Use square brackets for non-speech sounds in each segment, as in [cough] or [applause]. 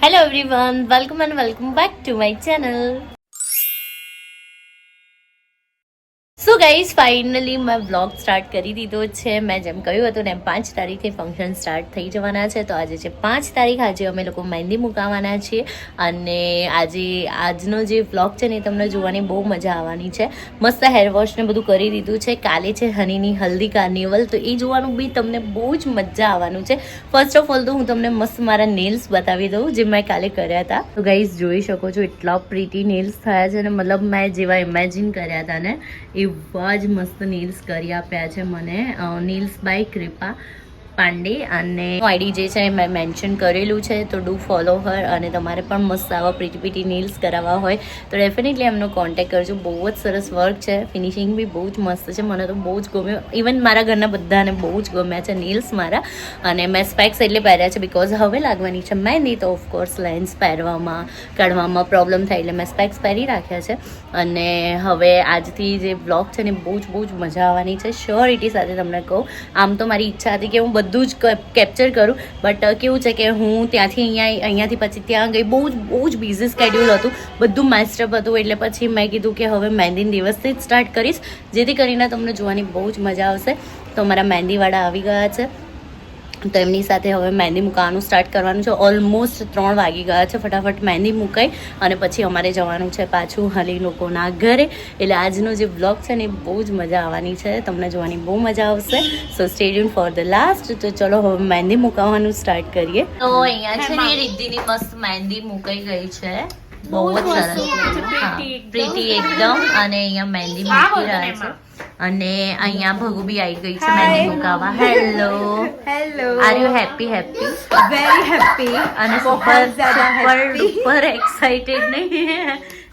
Hello everyone, welcome and welcome back to my channel. So guys finally મેં blog start કરી દીધો છે મેં જેમ કહ્યું હતું ને પાંચ તારીખે ફંક્શન સ્ટાર્ટ થઈ જવાના છે તો આજે છે પાંચ તારીખ આજે અમે લોકો મહેંદી મુકાવાના છીએ અને આજે આજનો જે બ્લોગ છે ને તમને જોવાની બહુ મજા આવવાની છે મસ્ત હેરવોશને બધું કરી દીધું છે કાલે છે હનીની હલ્દી કાર્નિવલ તો એ જોવાનું બી તમને બહુ જ મજા આવવાનું છે ફર્સ્ટ ઓફ ઓલ તો હું તમને મસ્ત મારા નેલ્સ બતાવી દઉં જે મેં કાલે કર્યા હતા તો ગાઈઝ જોઈ શકો છો એટલા પ્રીટી નેલ્સ થયા છે ને મતલબ મેં જેવા ઇમેજિન કર્યા હતા ને એવું એવા જ મસ્ત નીલ્સ કરી આપ્યા છે મને નીલ્સ બાય કૃપા પાંડે અને આઈડી જે છે મેં મેન્શન કરેલું છે તો ડુ ફોલો હર અને તમારે પણ મસ્ત આવા પ્રીટી પીટી નીલ્સ કરાવવા હોય તો ડેફિનેટલી એમનો કોન્ટેક્ટ કરજો બહુ જ સરસ વર્ક છે ફિનિશિંગ બી બહુ જ મસ્ત છે મને તો બહુ જ ગમ્યો ઇવન મારા ઘરના બધાને બહુ જ ગમ્યા છે નીલ્સ મારા અને મેં સ્પેક્સ એટલે પહેર્યા છે બિકોઝ હવે લાગવાની છે મેં નહીં તો ઓફકોર્સ લેન્સ પહેરવામાં કાઢવામાં પ્રોબ્લેમ થાય એટલે મેં સ્પેક્સ પહેરી રાખ્યા છે અને હવે આજથી જે બ્લોગ છે ને બહુ જ બહુ જ મજા આવવાની છે શ્યોરિટી સાથે તમને કહું આમ તો મારી ઈચ્છા હતી કે હું બધું બધું જ કેપ્ચર કરું બટ કેવું છે કે હું ત્યાંથી અહીંયા અહીંયાથી પછી ત્યાં ગઈ બહુ જ બહુ જ બિઝી સ્કેડ્યુલ હતું બધું માસ્ટરઅપ હતું એટલે પછી મેં કીધું કે હવે મહેંદીના દિવસથી જ સ્ટાર્ટ કરીશ જેથી કરીને તમને જોવાની બહુ જ મજા આવશે તો મારા મહેંદીવાળા આવી ગયા છે તો એમની સાથે હવે મહેંદી મૂકવાનું સ્ટાર્ટ કરવાનું છે ઓલમોસ્ટ ત્રણ વાગી ગયા છે ફટાફટ મહેંદી મૂકાઈ અને પછી અમારે જવાનું છે પાછું હલી લોકોના ઘરે એટલે આજનો જે બ્લોગ છે ને એ બહુ જ મજા આવવાની છે તમને જોવાની બહુ મજા આવશે so stadium for the last તો ચલો હવે મહેંદી મૂકાવવાનું સ્ટાર્ટ કરીએ તો અહીંયા છે રિદ્ધિની મસ્ત મહેંદી મૂકાઈ ગઈ છે બહુ જ સરસ પ્રીટી એકદમ અને અહીંયા મહેંદી મૂકી રહ્યા છે અને અહીંયા ભગુ બી આવી ગઈ છે મેને મુકાવા hello hello are you happy happy very happy અને સુપર સુપર સુપર એક્સાઇટેડ નહીં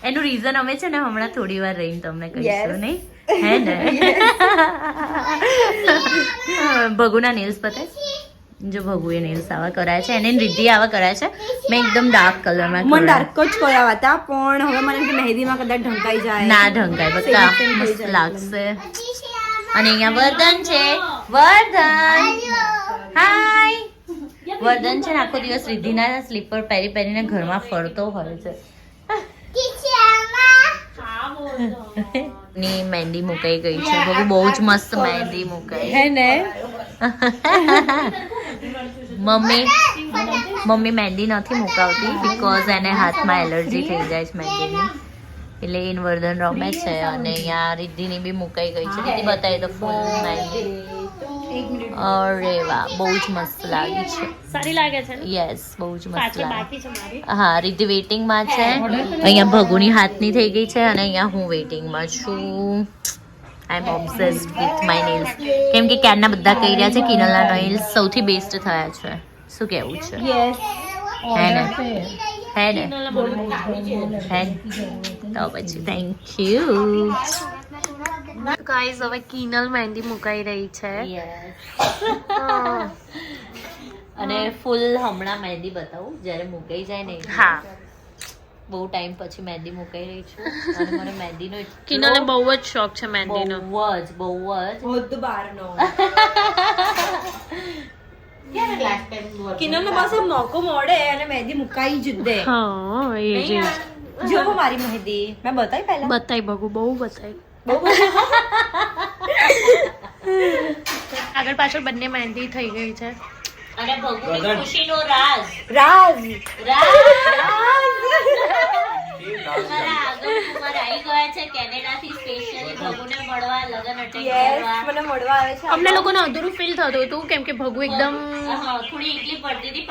એનું રીઝન અમે છે ને હમણાં થોડી વાર રહીને તમને કહીશું નહીં હે ને [laughs] ભગુના નેલ્સ પતાય જો ભગુએ નેલ્સ આવા કર્યા છે એને રિદ્ધિ આવા કર્યા છે મેં એકદમ ડાર્ક કલરમાં મને ડાર્ક જ કર્યા હતા પણ હવે મને મહેંદીમાં કદાચ ઢંકાઈ જાય ના ઢંકાય બધા લાગશે અને અહીંયા વર્ધન છે વર્ધન હાય વર્ધન છે ને આખો દિવસ રિદ્ધિના સ્લીપર પહેરી પહેરીને ઘરમાં ફરતો હોય છે ની મહેંદી મુકાઈ ગઈ છે બહુ જ મસ્ત મહેંદી મુકાઈ હે ને [laughs] મમ્મી મમ્મી મહેંદી નથી મુકાવતી બિકોઝ એને હાથમાં એલર્જી થઈ જાય છે મહેંદીની એટલે ઇનવર્ધન રમે છે અને અહીંયા રિદ્ધિની બી મુકાઈ ગઈ છે રીધિ બતાવી તો ફૂલ મહેંદી અરે વાહ બહુ જ મસ્ત લાગી છે સારી લાગે છે યસ બહુ જ મસ્ત લાગે હા રિદ્ધિ વેટિંગમાં છે અહીંયા ભગુની હાથની થઈ ગઈ છે અને અહીંયા હું વેટિંગમાં છું I am obsessed with my nails કેમ કે ક્યારના બધા કહી રહ્યા છે કિનલના નેલ્સ સૌથી બેસ્ટ થયા છે શું કહેવું છે હે ને હે ને હે તો પછી થેન્ક યુ ગાઈઝ હવે કિનલ મહેંદી મુકાઈ રહી છે [laughs] અને ફૂલ હમણાં મહેંદી બતાવું જ્યારે મુકાઈ જાય ને હા બહુ ટાઈમ પછી મહેંદી મુકાઈ રહી છું [laughs] અને મને મહેંદીનો કિનોને બહુ જ શોખ છે મહેંદીનો બહુ જ બહુ જ ખુદ બહારનો કિનોને પાસે મોકો મોડે અને મહેંદી મુકાઈ જ દે હા એ જ જોવો મારી મહેંદી મેં બતાવી પહેલા બતાવી ભગુ બહુ બતાવી [laughs] આગળ પાછળ બંને મહેંદી થઈ ગઈ છે અને ભગુની ખુશીનો રાજ રાજ રાજ અમને લોકોને અધૂરું ફીલ થતું હતું કેમ ભગુ એકદમ થોડી એટલી પડતી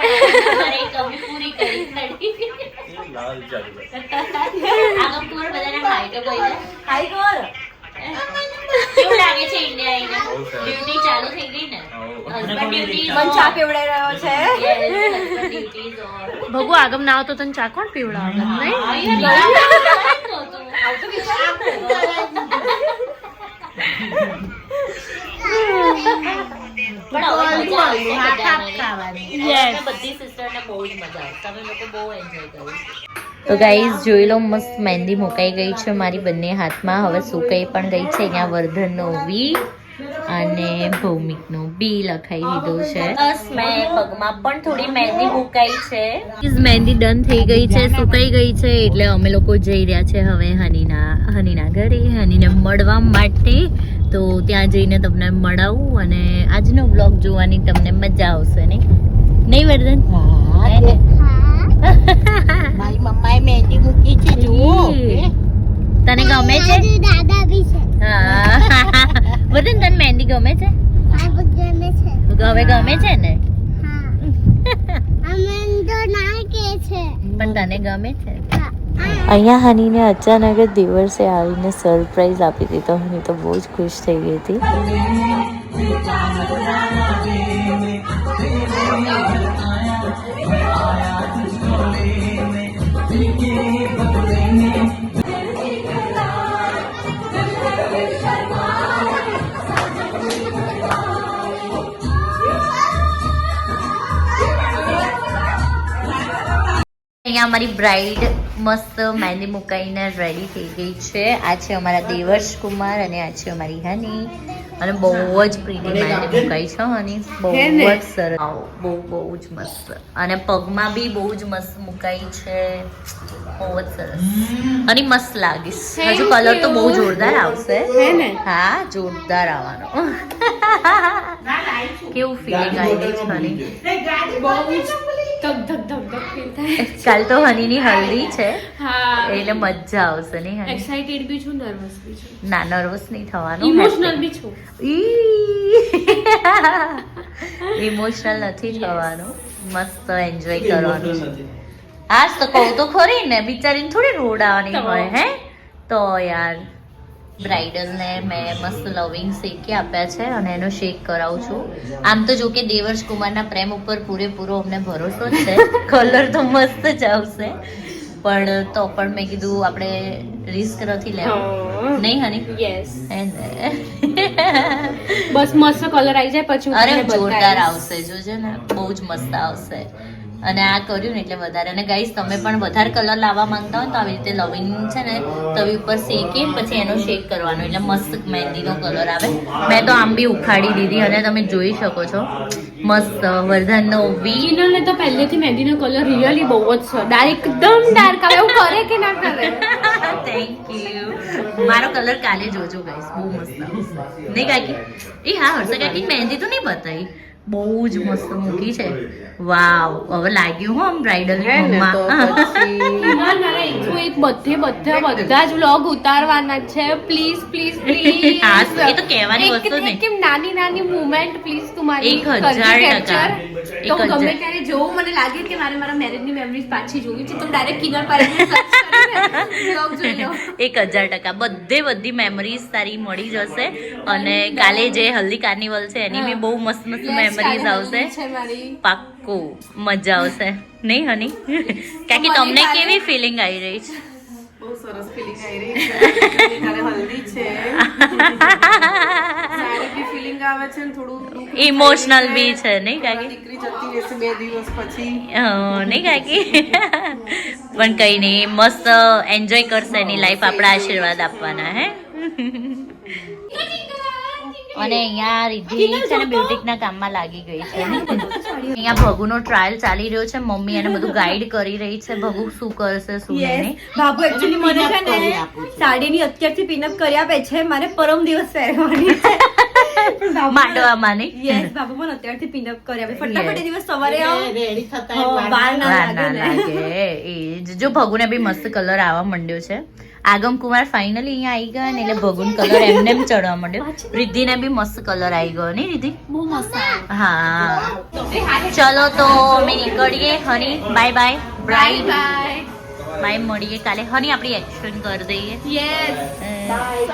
હતી પૂરી લાગે છે ઇન્ડિયા ચાલુ થઈ ગઈ ને મને ભગુ આગમ ના આવતો તને ચા કોણ પીવડાવે તો ગાઈઝ જોઈ લો મસ્ત મહેંદી મુકાઈ ગઈ છે મારી બંને હાથમાં હવે સુકાઈ પણ ગઈ છે અહીંયા વર્ધનનો નો વી અને ભૌમિકનું બી લખાઈ દીધું છે મહેંદી ડન થઈ ગઈ છે સુકાઈ ગઈ છે એટલે અમે લોકો જઈ રહ્યા છે હવે હનીના હનીના ઘરે હનીને મળવા માટે તો ત્યાં જઈને તમને મળાવું અને આજનો બ્લોગ જોવાની તમને મજા આવશે ને નહીં વર્ધન [laughs] મારી મમ્માએ મહેંદી મૂકી છે જુઓ તને ગમે છે મહેંદી ગમે છે હવે ગમે છે ને પણ તને ગમે છે અહીંયા હનીને અચાનક જ દિવસે આવીને સરપ્રાઈઝ આપી દીધો હની તો બહુ જ ખુશ થઈ ગઈ હતી અહીંયા અમારી બ્રાઇડ મસ્ત મહેંદી મુકાઈને રેડી થઈ ગઈ છે આ છે અમારા દેવર્ષ કુમાર અને આ છે અમારી હની અને બહુ જ પ્રીટી મહેંદી મુકાઈ છે હની બહુ જ સરસ બહુ બહુ જ મસ્ત અને પગમાં બી બહુ જ મસ્ત મુકાઈ છે બહુ જ સરસ અને મસ્ત લાગીશ હજુ કલર તો બહુ જોરદાર આવશે હા જોરદાર આવવાનો કેવું ફીલિંગ આવી ગઈ છે ધક ધક ધક ધક ફીલ થાય [laughs] કાલ તો હનીની હલ્દી છે હા એટલે મજા આવશે નહીં હની એક્સાઇટેડ બી છું નર્વસ બી છું ના નર્વસ નહીં થવાનું ઇમોશનલ બી છું ઇમોશનલ [laughs] નથી થવાનું મસ્ત એન્જોય કરવાનું આજ તો કહું તો ખરી ને બિચારીને થોડી રોડાવાની હોય હે તો યાર બ્રાઇડલને મેં મસ્ત લવિંગ શેકી આપ્યા છે અને એનો શેક કરાવું છું આમ તો જો કે દેવર્ષ કુમારના પ્રેમ ઉપર પૂરેપૂરો અમને ભરોસો જ છે કલર [laughs] તો મસ્ત જ આવશે પણ તો પણ મેં કીધું આપણે રિસ્ક નથી લેવું નહીં હની યસ બસ મસ્ત કલર આવી જાય પછી અરે જોરદાર આવશે જોજે ને બહુ જ મસ્ત આવશે અને આ કર્યું ને એટલે વધારે અને ગાઈસ તમે પણ વધારે કલર લાવવા માંગતા હો તો આવી રીતે લવિંગ છે ને તવી ઉપર શેકી પછી એનો શેક કરવાનો એટલે મસ્ત મહેંદીનો કલર આવે મેં તો આમ બી ઉખાડી દીધી અને તમે જોઈ શકો છો મસ્ત વર્ધનનો વી કિનલને તો પહેલેથી મહેંદીનો કલર રિયલી બહુ જ છે ડાર્ક એકદમ ડાર્ક આવે એવું કરે કે ના કરે થેન્ક [laughs] યુ મારો કલર કાલે જોજો ગાઈસ બહુ મસ્ત નહીં કાકી એ હા હર્ષા કાકી મહેંદી તો નહીં બતાવી બહુ જ મસ્ત મૂકી છે વાવ હવે લાગ્યું હો આમ બ્રાઇડલ એક બધે બધા બધા જ વ્લોગ ઉતારવાના છે પ્લીઝ પ્લીઝ પ્લીઝ હા એ તો કહેવાની વસ્તુ નહીં કેમ નાની નાની મુમેન્ટ પ્લીઝ તમારી એક હજાર ટકા તો ગમે ત્યારે જોઉં મને લાગે કે મારે મારા મેરેજની મેમરીઝ પાછી જોવી છે તો ડાયરેક્ટ કિનાર પર વ્લોગ જોઈ લો એક હજાર ટકા બધે બધી મેમરીઝ તારી મળી જશે અને કાલે જે હલ્દી કાર્નિવલ છે એની બી બહુ મસ્ત મસ્ત મેમરીઝ આવશે પાક્કું મજા આવશે નહીં હની કારણ કે તમને કેવી ફિલિંગ આવી રહી છે બહુ સરસ ફિલિંગ આવી રહી છે હલ્દી છે સારી બી ફિલિંગ આવે છે ને થોડું ઇમોશનલ બી છે નહીં કાકી દીકરી જતી રહેશે બે દિવસ પછી નહીં કાકી પણ કંઈ નહીં મસ્ત એન્જોય કરશે એની લાઈફ આપણા આશીર્વાદ આપવાના હે અને અહીંયા રિદ્ધિ છે ના બ્યુટિકના કામમાં લાગી ગઈ છે અહીંયા ભગુ નો ટ્રાયલ ચાલી રહ્યો છે મમ્મી અને બધું ગાઈડ કરી રહી છે ભગુ શું કરશે શું નહીં બાબુ મને છે ને સાડીની અત્યારથી પિનઅપ કરી આપે છે મારે પરમ દિવસ પહેરવાની [laughs] માંડવામાં કરી સવારે આવો રેડી જો ભગુને બી મસ્ત કલર આવવા માંડ્યો છે આગમ કુમાર ફાઇનલી અહીંયા આવી ગયા ને એટલે ભગુન કલર એમને એમ ચડવા માંડ્યો રિદ્ધિને બી મસ્ત કલર આવી ગયો નહીં રિદ્ધિ બહુ મસ્ત હા ચલો તો અમે નીકળીએ honey bye bye bye bye bye મળીએ કાલે હની આપણી એક્શન કરી દઈએ યસ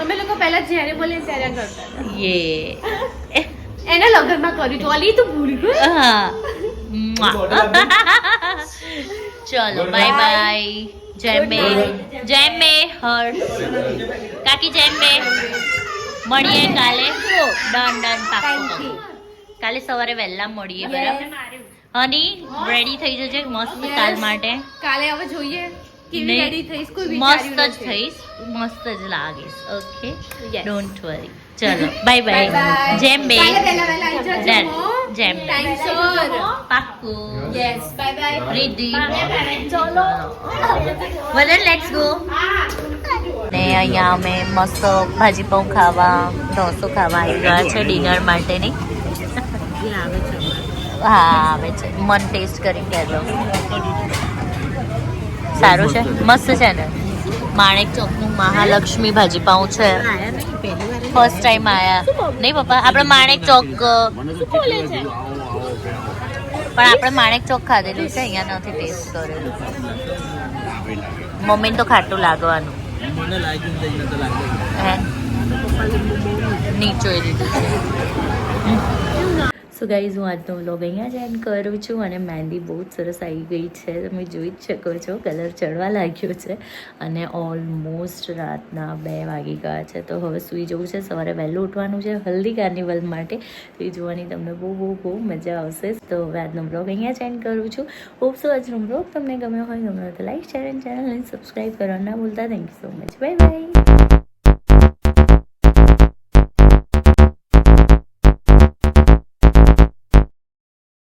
અમે લોકો પહેલા જ્યારે બોલે ત્યારે કરતા યે એને લગનમાં કર્યું તો અલી તું ભૂલ ગયો હા ચલો બાય બાય જેમે જેમે હર કાકી જેમે મળીએ કાલે ડન ડન પાકું કાલે સવારે વહેલા મળીએ બરાબર હની રેડી થઈ જજે મસ્ત કાલ માટે કાલે હવે જોઈએ કેવી રેડી થઈશ કોઈ મસ્ત જ થઈશ મસ્ત જ લાગીશ ઓકે ડોન્ટ વરી ચલો બાય બાય જેમ બે ડન જેમ થેન્ક સો પાક્કુ યસ બાય બાય પ્રીતિ ચલો વેલ લેટ્સ ગો ને અહીંયા અમે મસ્ત ભાજી પાઉં ખાવા ઢોસો ખાવા આવી ગયા છે ડિનર માટેની હા આવે છે મન ટેસ્ટ કરી કહેજો સારું છે મસ્ત છે ને માણેક ચોકનું મહાલક્ષ્મી ભાજીપાઉં છે ફર્સ્ટ ટાઈમ આયા નહીં પપ્પા આપણે માણેક ચોક પણ આપણે માણેક ચોક ખાધેલું છે અહીંયા નથી ટેસ્ટ કરેલું મમ્મીને તો ખાટું લાગવાનું હે નીચોઈ દીધું છે સો ગાઈઝ હું આજનો વ્લોગ અહીંયા જ એન્ડ કરું છું અને મહેંદી બહુ જ સરસ આવી ગઈ છે તમે જોઈ જ શકો છો કલર ચડવા લાગ્યો છે અને ઓલમોસ્ટ રાતના બે વાગી ગયા છે તો હવે સૂઈ જવું છે સવારે વહેલું ઉઠવાનું છે હલ્દી કાર્નિવલ માટે તો એ જોવાની તમને બહુ બહુ બહુ મજા આવશે તો હવે આજનો વ્લોગ અહીંયા જ એન્ડ કરું છું હોપસો આજનો વ્લોગ તમને ગમ્યો હોય ગમ્યો તો લાઈક શેર એન્ડ ચેનલ અને સબસ્ક્રાઈબ કરવા ના ભૂલતા thank you so much bye bye